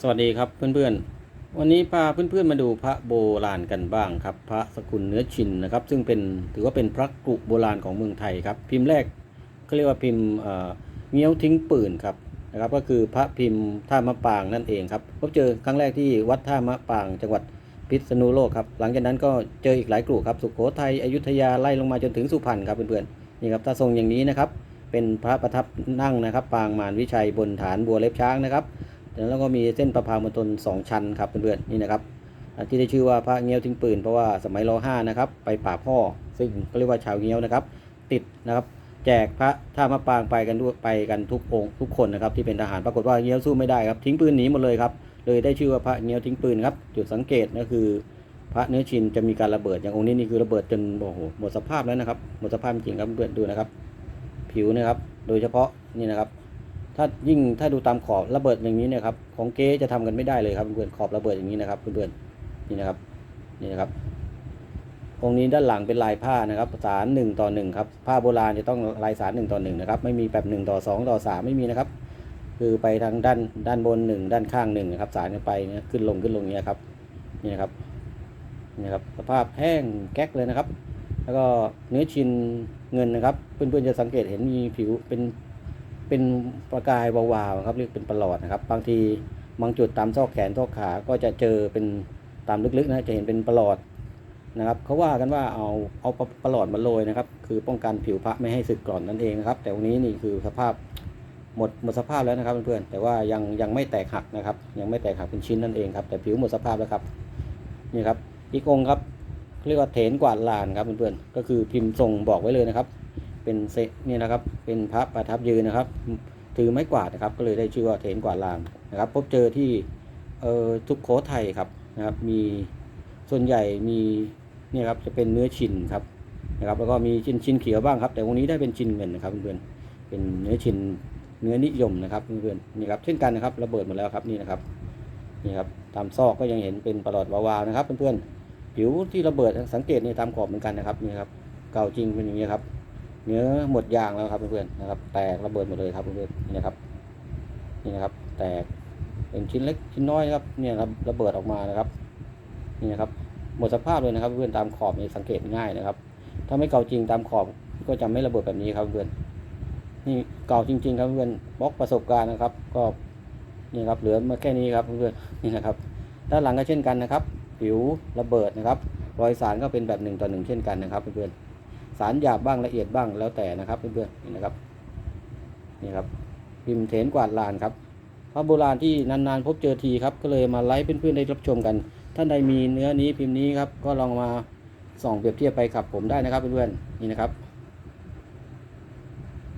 สวัสดีครับเพื่อนๆ วันนี้พาเพื่อนๆมาดูพระโบราณกันบ้างครับ พระสกุลเนื้อชินนะครับ ซึ่งเป็นถือว่าเป็นพระกรุโบราณของเมืองไทยครับ พิมพ์แรกเขาเรียกว่าพิมพ์เอ่อเงี้ยวทิ้งปืนครับนะครับ ก็คือพระพิมพ์ท่ามะปางนั่นเองครับพบเจอครั้งแรกที่วัดท่ามะปางจังหวัดพิษณุโลกครับหลังจากนั้นก็เจออีกหลายกลุ่ครับสุโขทัยอยุธยาไล่ลงมาจนถึงสุพรรณครับเพื่อนๆนี่ครับถ้าทรงอย่างนี้นะครับเป็นพระประทับนั่งนะครับ ปางมารวิชัยบนฐานบัวเล็บช้างนะครับ แล้วก็มีเส้นประพามณฑลสองชั้นครับเพื่อนๆนี่นะครับที่ได้ชื่อว่าพระเงี้ยวทิ้งปืนเพราะว่าสมัยรห้านะครับไปป่าบพ่อ ซึ่งก็เรียกว่าชาวเงี้ยวนะครับ ติดนะครับแจกพระท่ามะปางไปกันด้วยไปกันทุกองทุกคนนะครับที่เป็นทหารปรากฏว่าเงี้ยวสู้ไม่ได้ครับทิ้งปืนหนีหมดเลยครับเลยได้ชื่อว่าพระเงี้ยวทิ้งปืนครับจุดสังเกตก็คือพระเนื้อชินจะมีการระเบิดอย่างองค์นี้นี่คือระเบิดจนโอ้โหหมดสภาพแล้วนะครับหมดสภาพจริงครับเพื่อนดูนะครับ ผิวนะครับโดยเฉพาะนี่นะครับ ถ้ายิ่งถ้าดูตามขอบระเบิดอย่างนี้เนี่ยครับ ของเก๊จะทำกันไม่ได้เลยครับเพื่อนขอบระเบิดอย่างนี้นะครับเพื่อนๆนี่นะครับนี่นะครับองค์นี้ด้านหลังเป็นลายผ้านะครับ สารหนึ่งต่อหนึ่งครับผ้าโบราณจะต้องลายสารหนึ่งต่อหนึ่งนะครับ ไม่มีแบบหนึ่งต่อสองต่อสามไม่มีนะครับ คือไปทางด้านด้านบนหนึ่งด้านข้างหนึ่งนะครับ สารกันไปเนี่ยขึ้นลงขึ้นลงเนี้ยครับนี่นะครับนี่ครับสภาพแห้งแก๊กเลยนะครับ แล้วก็เนื้อชินเงินนะครับ เพื่อนๆจะสังเกตเห็นมีผิวเป็น เป็นประกายวาวๆครับเรียกเป็นประหลอดนะครับ บางทีบางจุดตามซอกแขนซอกขาก็จะเจอเป็นตามลึกๆนะจะเห็นเป็นประหลอดนะครับเขาว่ากันว่าเอาเอาประหลอดมาโรยนะครับ คือป้องกันผิวพระไม่ให้สึกก่อนนั่นเองนะครับ แต่วันนี้นี่คือสภาพหมดหมดสภาพแล้วนะครับเพื่อนๆแต่ว่ายังยังไม่แตกหักนะครับ ยังไม่แตกหักเป็นชิ้นนั่นเองครับแต่ผิวหมดสภาพแล้วครับนี่ครับอีกองค์ครับเรียกว่าเถนกวาดลานครับเพื่อนๆก็คือพิมพ์ทรงบอกไว้เลยนะครับ เป็นเซเนี่ยนะครับ เป็นพระประทับยืนนะครับ ถือไม้กวาดนะครับ ก็เลยได้ชื่อว่าเถนกวาดลานนะครับ พบเจอที่เอ่อทุกโขทัยครับนะครับ มีส่วนใหญ่มีเนี่ยครับจะเป็นเนื้อชินครับนะครับ แล้วก็มีชินชินเขียวบ้างครับ แต่วันนี้ได้เป็นชินเงินนะครับเพื่อนๆเป็นเนื้อชินเนื้อนิยมนะครับเพื่อนๆนี่ครับเช่นกันนะครับระเบิดหมดแล้วครับนี่นะครับนี่ครับตามซอกก็ยังเห็นเป็นประหลอดวาวๆนะครับเพื่อนๆผิวที่ระเบิดสังเกตนี่ตามขอบเหมือนกันนะครับนี่ครับเก่าจริงเป็นอย่างนี้ครับ เนื้อหมดยางแล้วครับเพื่อนๆนะครับ แตกระเบิดหมดเลยครับเพื่อนๆนี่นะครับนี่นะครับ แตกเป็นชิ้นเล็กชิ้นน้อยครับเนี่ยครับระเบิดออกมานะครับ นี่นะครับ หมดสภาพเลยนะครับ เพื่อนๆตามขอบนี่สังเกตง่ายนะครับ ถ้าไม่เก่าจริงตามขอบก็จะไม่ระเบิดแบบนี้ครับเพื่อนนี่เก่าจริง ๆ ครับเพื่อนบล็อกประสบการณ์นะครับ ก็นี่ครับเหลือมาแค่นี้ครับเพื่อนนี่นะครับด้านหลังก็เช่นกันนะครับ ผิวระเบิดนะครับรอยสารก็เป็นแบบหนึ่งต่อหนึ่งเช่นกันนะครับเพื่อนๆ สารหยาบบ้างละเอียดบ้างแล้วแต่นะครับเพื่อนๆนี่นะครับนี่ครับพิมพ์เถนกวาดลานครับพระโบราณที่นานๆ พบเจอทีครับก็เลยมาไลฟ์เพื่อนๆได้รับชมกัน ท่านใดมีเนื้อนี้พิมพ์นี้ครับก็ลองมาส่องเปรียบเทียบไปกับผมได้นะครับเพื่อนๆนี่นะครับ